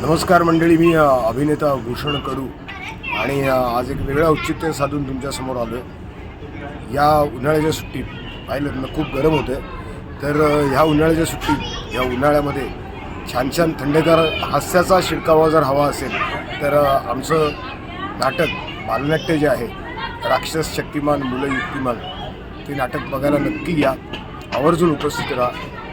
नमस्कार मंडळी मी अभिनेता भूषण कडू आणि आज एक वेगळं औचित्य साधून तुमच्यासमोर आलो आहे या उन्हाळ्याच्या सुट्टीत पाहिलं ना खूप गरम होतं तर ह्या उन्हाळ्याच्या सुट्टीत या उन्हाळ्यामध्ये छान छान थंडगार हास्याचा शिडकावा जर हवा असेल तर आमचं नाटक बालनाट्य जे आहे राक्षस शक्तिमान मुलं युक्तिमान ते नाटक बघायला नक्की या. आवर्जून उपस्थित राहा.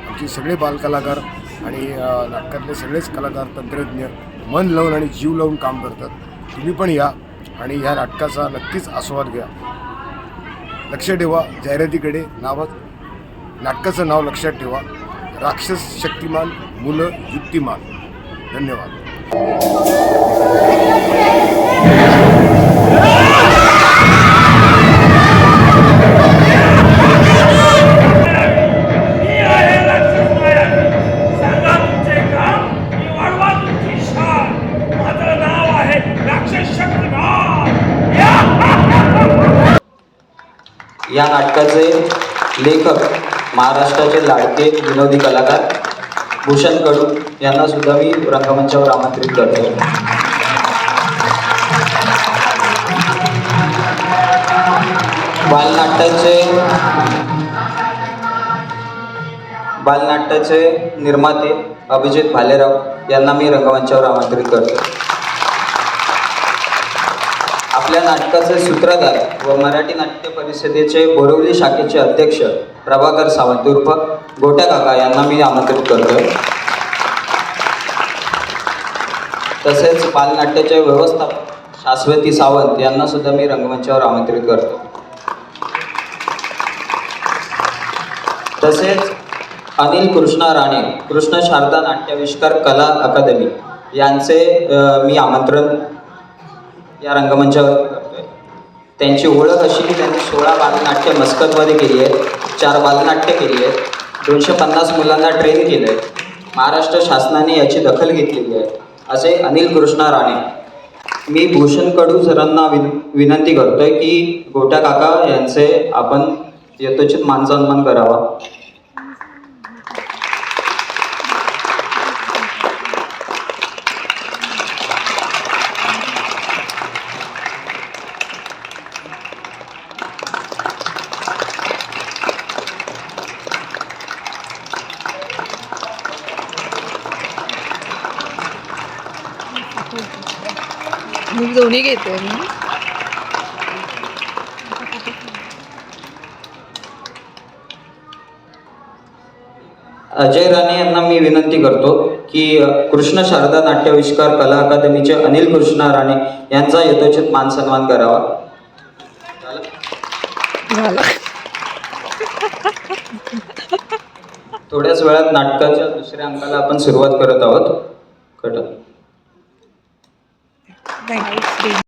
आमचे सगळे बालकलाकार आणि नाटकातले सगळेच कलाकार तंत्रज्ञ मन लावून आणि जीव लावून काम करतात. तुम्ही पण या आणि ह्या नाटकाचा नक्कीच आस्वाद घ्या. लक्ष ठेवा जाहिरातीकडे नावात नाटकाचं नाव लक्षात ठेवा. राक्षस शक्तिमान मुलं युक्तिमान. धन्यवाद. या नाटकाचे लेखक महाराष्ट्राचे लाडके विनोदी कलाकार भूषण कडू यांना सुद्धा मी रंगमंचावर आमंत्रित करतो. बालनाट्याचे बालनाट्याचे निर्माते अभिजित भालेराव यांना मी रंगमंचावर आमंत्रित करतो. आपल्या नाटकाचे सूत्रधार व मराठी नाट्य परिषदेचे बोरवली शाखेचे अध्यक्ष प्रभाकर सावंत उर्फ गोट्या काका यांना मी आमंत्रित करतो तसेच बालनाट्याचे व्यवस्थापक शाश्वती सावंत यांना सुद्धा मी रंगमंचावर आमंत्रित करतो तसेच अनिल कृष्णा राणे कृष्ण शारदा नाट्याविष्कार कला अकादमी यांचे मी आमंत्रण या रंगमंचावर करतोय त्यांची ओळख अशी की त्यांनी सोळा बालनाट्य मस्कतमध्ये केली आहे चार बालनाट्य केली आहेत दोनशे पन्नास मुलांना ट्रेन केलं आहे महाराष्ट्र शासनाने याची दखल घेतलेली आहे असे अनिल कृष्णा राणे. मी भूषण कडू सरांना विन विनंती करतोय की गोट्या काका यांचे आपण यथोचित मानसन्मान करावा. मी दोन्ही घेते मी. अजय राणे यांना मी विनंती करतो की कृष्ण शारदा नाट्याविष्कार कला अकादमीचे अनिल कृष्ण राणे यांचा यथोचित मान सन्मान करावा. थोड्याच वेळात नाटकाच्या दुसऱ्या अंकाला आपण सुरुवात करत आहोत. Cut Thank you.